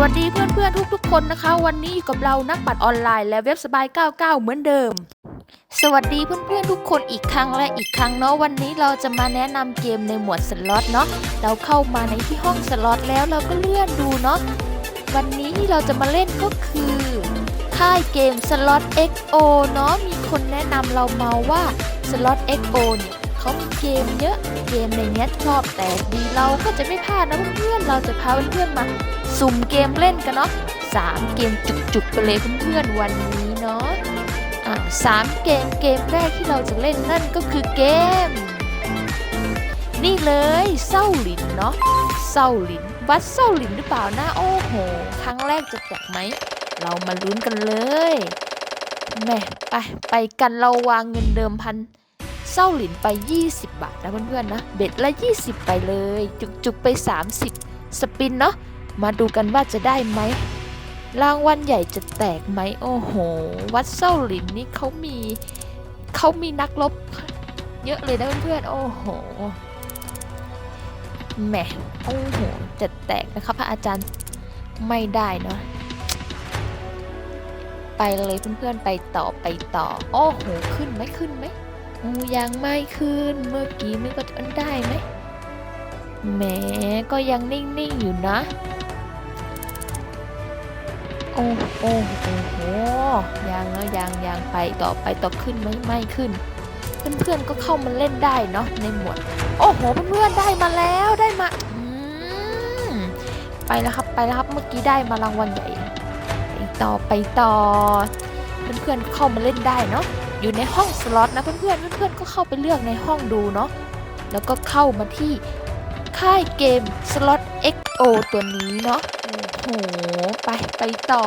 วัสดีเพื่อนๆทุกๆคนนะคะ วันนี้อยู่กับเรานักบัตรออนไลน์และเว็บสบาย 99 เหมือนเดิม สวัสดีเพื่อนๆทุกคนอีกครั้งและอีกครั้งเนาะวันนี้เราจะมาแนะนำเกมในหมวดสล็อตเนาะเราเข้ามาในที่ห้องสล็อตแล้วเราก็เลื่อนดูเนาะวันนี้ที่เราจะมาเล่นก็คือค่ายเกมสล็อต XO เนาะมีคนแนะนำเรามาว่าสล็อต XO เนี่ย เขามีเกมเยอะ เกมในเนี้ยชอบแต่ดีเราก็จะไม่พลาดนะเพื่อนๆเราจะพาเพื่อนๆมา สุ่มเกมเล่นกันเนาะสามเกมจุกๆไปเลยเพื่อนๆวันนี้เนาะอ่าสามเกมเกมแรกที่เราจะเล่นนั่นก็คือเกม นี่เลยเศร้าหลินเนาะเศร้าหลินวัดเศร้าหลินหรือเปล่านะโอ้โหครั้งแรกจะแตกไหมเรามาลุ้นกันเลยแม่ไปไปกันเราวางเงินเดิมพัน เศร้าหลินไป 20 บาทนะเพื่อนๆนะ เบ็ดละ 20 ไปเลย จุกๆไป 30 สปินเนาะ มาดูกันว่าจะได้ไหม รางวัลใหญ่จะแตกไหม โอ้โห วัดเส้าหลินนี่เขามีเขามีนักรบเยอะเลยนะเพื่อนๆ โอ้โห แหม โอ้โห จะแตกนะคะพระอาจารย์ ไม่ได้เนาะไปเลยเพื่อนๆ ไปต่อไปต่อ โอ้โห ขึ้นไหมขึ้นไหม โอ้ยังไม่ขึ้น เมื่อกี้ไม่ก็จะได้ไหมแหมก็ยังนิ่ง ๆ อยู่นะ โอ้โอ้โอ้โหยังแล้วยังยังไปต่อไปต่อขึ้นไหมไม่ขึ้น เพื่อนๆก็เข้ามาเล่นได้เนาะในหมวด โอ้โหเพื่อนๆได้มาแล้วได้มาอืมไปแล้วครับไปแล้วครับเมื่อกี้ได้มารางวัลใหญ่ไปต่อไปต่อ เพื่อนๆเข้ามาเล่นได้เนาะ อยู่ในห้องสล็อตนะเพื่อนๆ เพื่อนๆ ก็เข้าไปเลือกในห้องดูเนาะ แล้วก็เข้ามาที่ค่ายเกมสล็อต XO ตัวนี้เนาะ โอ้โห ไปไปต่อ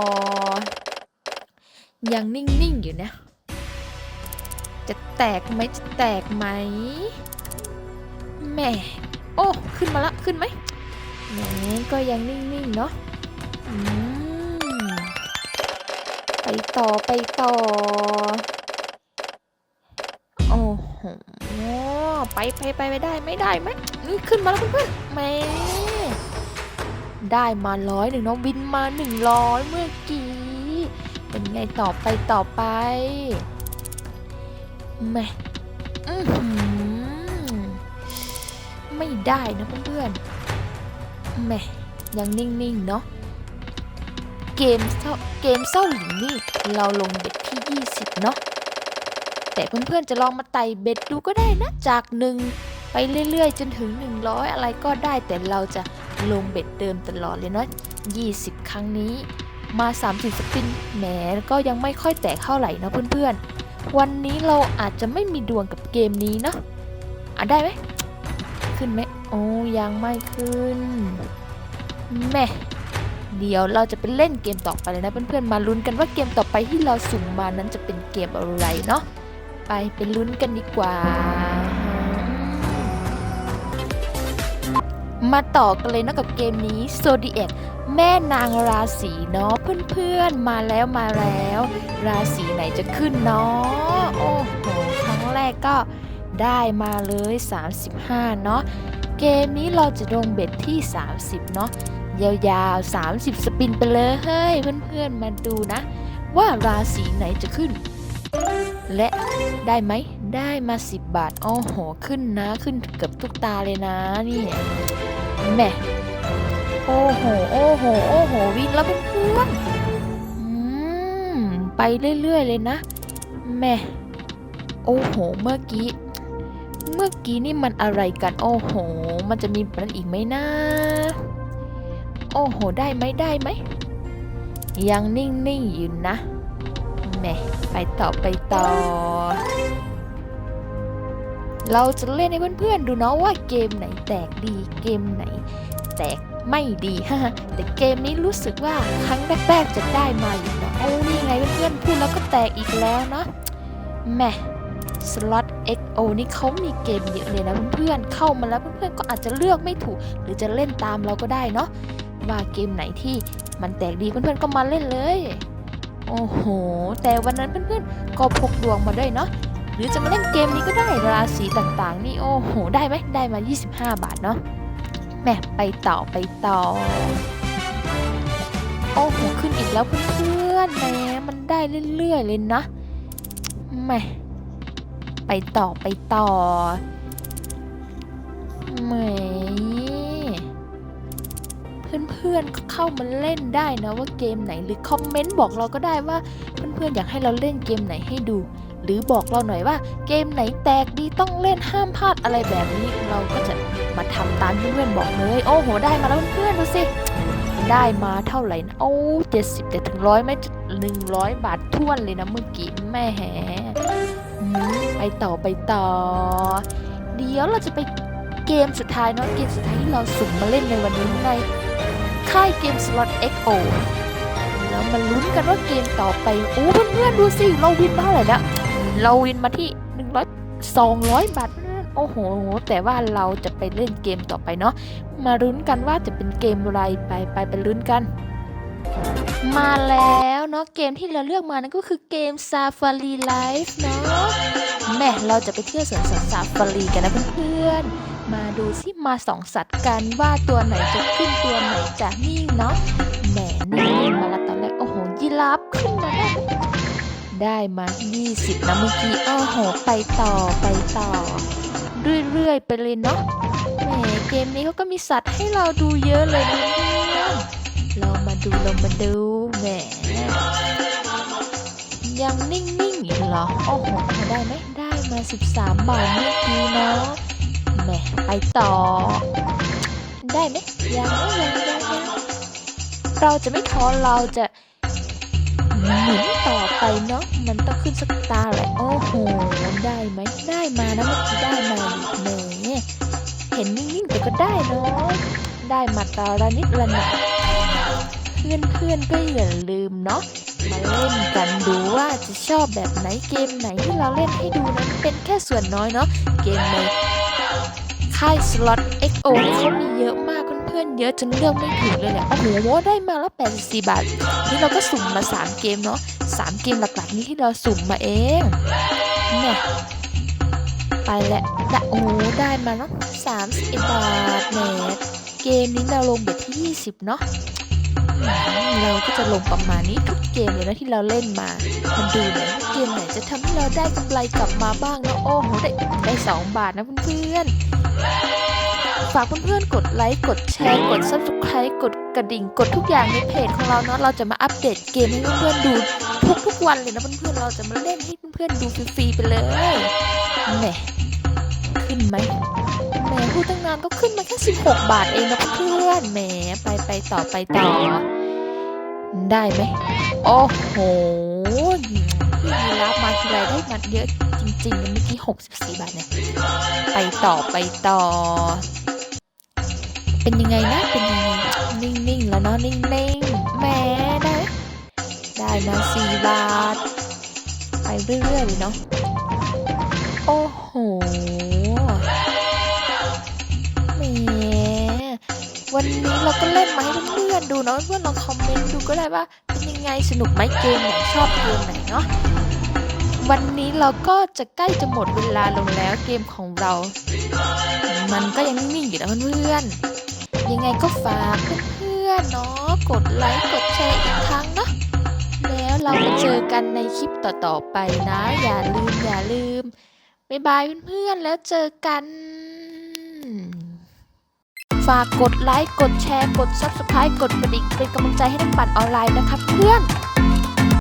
ยังนิ่ง ๆ อยู่นะ จะแตกไหมจะแตกไหมแหมโอ้ ขึ้นมาละ ขึ้นไหมแหมก็ยังนิ่ง ๆ เนาะไปต่อไปต่อ โหไปไปไปไปได้ไม่ได้ไหมนี่ขึ้นมาแล้วเพื่อนๆแหมได้มาร้อยหนึ่งเนาะบินมาหนึ่งร้อยเมื่อกี้ เป็นไงต่อไปต่อไปแม่อื้อหือไม่ได้นะเพื่อนๆแม่ยังนิ่งๆเนาะเกมเศร้าเกมเศร้าหลินนี่ เราลงเบ็ดที่ 20 เนาะ แต่เพื่อนๆจะลองมาไต่เบ็ดดูก็ได้นะจากหนึ่งไปเรื่อยๆ จนถึง 100 อะไรก็ได้แต่เราจะลงเบ็ดเดิมตลอดเลยเนาะ20 ครั้งนี้มา 30 สปินแหมก็ยังไม่ค่อยแตกเท่าไหร่นะเพื่อนๆ วันนี้เราอาจจะไม่มีดวงกับเกมนี้เนาะอะได้ไหมขึ้นไหมโอ้ยังไม่ขึ้นแม่เดี๋ยวเราจะไปเล่นเกมต่อไปเลยนะเพื่อนๆมาลุ้นกันว่าเกมต่อไปที่เราสุ่มมานั้นจะเป็นเกมอะไรเนาะ ไปไปลุ้นกันดีกว่า มาต่อกันเลยนะกับเกมนี้ Zodiac แม่นางราศีเนาะเพื่อนๆ มาแล้วมาแล้ว ราศีไหนจะขึ้นเนาะโอ้โหครั้งแรกก็ได้มาเลย 35 เนาะเกมนี้เราจะลงเบ็ดที่ 30 เนาะยาวๆ 30 สปินไปเลยเฮ้ยเพื่อนๆ มาดูนะ ว่าราศีไหนจะขึ้น และได้ไหมได้มา 10 บาทโอ้โหขึ้นนะขึ้นเกือบทุกตาเลยนะนี่แม่โอ้โหโอ้โหโอ้โหวิ่งแล้วเพื่อนอืมไปเรื่อยๆเลยนะแม่โอ้โหเมื่อกี้ เมื่อกี้นี่มันอะไรกันโอ้โห มันจะมีแบบนั้นอีกไหมนะโอ้โหได้ไหมได้ไหมยังนิ่งๆอยู่นะ แม่ไปต่อไปต่อ เราจะเล่นให้เพื่อนๆดูเนาะว่าเกมไหนแตกดีเกมไหน แตกไม่ดีฮ่าแต่เกมนี้รู้สึกว่าครั้งแรกๆจะได้มาอยู่เนาะโอ้นี่ไงเพื่อนๆพูดแล้วก็แตกอีกแล้วเนาะแม่สล็อต XO นี่เขามีเกมเยอะเลยนะเพื่อนๆเข้ามาแล้วเพื่อนๆก็อาจจะเลือกไม่ถูก หรือจะเล่นตามเราก็ได้เนาะว่าเกมไหนที่มันแตกดีเพื่อนๆก็มาเล่นเลย โอ้โห แต่วันนั้นเพื่อนๆก็พกดวงมาด้วยเนาะหรือจะมาเล่นเกมนี้ก็ได้ราศีต่างๆ นี่โอ้โห ได้ไหมได้มา 25 บาทเนาะแม่ไปต่อไปต่อ โอ้โห ขึ้นอีกแล้วเพื่อนๆแหมมันได้เรื่อยๆเลยนะแหมไปต่อไปต่อแหม เพื่อนๆก็เข้ามาเล่นได้นะว่าเกมไหนหรือคอมเมนต์บอกเราก็ได้ว่าเพื่อนๆอยากให้เราเล่นเกมไหนให้ดู หรือบอกเราหน่อยว่า เกมไหนแตกดีต้องเล่นห้ามพลาดอะไรแบบนี้ เราก็จะมาทำตามที่เพื่อนบอกเลยโอ้โหได้มาแล้วเพื่อนๆดูสิได้มาเท่าไหร่นะโอ้เจ็ดสิบเจ็ดถึงร้อยไม่หนึ่งร้อยบาทท้วนเลยนะเมื่อกี้แม่แหมไปต่อไปต่อ เดี๋ยวเราจะไปเกมสุดท้ายเนาะเกมสุดท้ายที่เราสุ่มมาเล่นในวันนี้ใน ค่ายเกมสล็อต XO แล้วมาลุ้นกันว่าเกมต่อไปโอ้เพื่อนๆดูสิเราวินมาเท่าไหร่ละเราวินมาที่หนึ่งร้อยสองร้อยบาทโอ้โห แต่ว่าเราจะไปเล่นเกมต่อไปเนาะมาลุ้นกันว่าจะเป็นเกมอะไรไปไปไปลุ้นกัน มาแล้วเนาะเกมที่เราเลือกมานั่นก็คือเกม Safari Life เนาะแม่เราจะไปเที่ยวสวนสัตว์ Safari กันนะเพื่อนๆ มาดูสิมาสองสัตว์กันว่าตัวไหนจะขึ้นตัวไหนจะนิ่งเนาะแหม่นิ่มาล้วตอนแรกโอ้โหยีราฟขึ้นมาได้ได้มา20นะเมื่อกี้โอ้โหไปต่อไปต่อ เรื่อยๆไปเลยเนาะแหมเกมนี้เขาก็มีสัตว์ให้เราดูเยอะเลยนะเพื่อนเรามาดูเรามาดูแหมยังนิ่งๆอยู่เหรอ โอ้โหเอาได้ไหมได้มา 13บาทเมื่อกี้เนาะ แหมไปต่อ ได้ไหมยังยังยังยังเราจะไม่ท้อเราจะหมุนต่อไปเนาะมันต้องขึ้นสักตาแหละโอ้โหได้ไหมได้มานะเมื่อกี้ได้มาอีกแหมเห็นนิ่งๆแต่ก็ได้เนาะได้มาตาละนิดละหน่อยเพื่อนๆก็อย่าลืมเนาะมาเล่นกันดูว่าจะชอบแบบไหนเกมไหนที่เราเล่นให้ดูนั้นเป็นแค่ส่วนน้อยเนาะเกมใน ค่ายสล็อต XO เขามีเยอะมากเพื่อนๆเยอะจนเลือกไม่ถูกเลยแหละโอ้โหได้มาแล้ว84บาท นี่เราก็สุ่มมา 3 เกมเนาะ3 เกมหลักๆนี้ที่เราสุ่มมาเองเนี่ยไปแล้วได้โอ้ได้มาเนาะสามสิบบาทแหมเกมนี้เราลงเบ็ดที่ 20 เนาะ เราก็จะลงประมาณนี้ทุกเกมเลยนะที่เราเล่นมา มันดูหน่อยว่าเกมไหนจะทำให้เราได้กำไรกลับมาบ้างนะโอ้โหได้ได้2บาทนะเพื่อนๆฝากเพื่อนๆกดไลค์กดแชร์กด subscribe กดกระดิ่งกดทุกอย่างในเพจของเราเนาะเราจะมาอัปเดตเกมให้เพื่อนๆดูทุกๆวันเลยนะเพื่อนๆเราจะมาเล่นให้เพื่อนๆดูฟรีๆไปเลยแหมขึ้นไหมแหมพูดตั้งนานก็ขึ้นมาแค่ 16 บาทเองนะเพื่อนแหมไปไปต่อไปต่อ ได้ไหมโอ้โหพี่ยีรับมาทีไรได้มาเยอะจริงๆเมื่อกี้ 64 บาทเนี่ย ไปต่อไปต่อ เป็นยังไงนะ เป็นยังไง นิ่งๆ แล้วเนาะ นิ่งๆแหมได้ ได้มา4บาท ไปเรื่อยๆเลยเนาะ โอ้โห วันนี้เราก็เล่นมาให้เพื่อนๆดูเนาะเพื่อนลองคอมเมนต์ดูก็ได้ว่าเป็นยังไงสนุกไหมเกมไหนชอบเกมไหนเนาะวันนี้เราก็จะใกล้จะหมดเวลาลงแล้วเกมของเรา มันก็ยังนิ่งอยู่นะเพื่อนๆยังไงก็ฝากเพื่อนๆเนาะกดไลค์กดแชร์อีกครั้งเนาะแล้วเรามาเจอกันในคลิปต่อๆไปนะ อย่าลืมอย่าลืมบ๊ายบายเพื่อนๆแล้วเจอกัน ฝากกดไลค์ กดแชร์ กด Subscribe กดกระดิ่งเป็นกำลังใจให้นักปั่นออนไลน์นะครับเพื่อน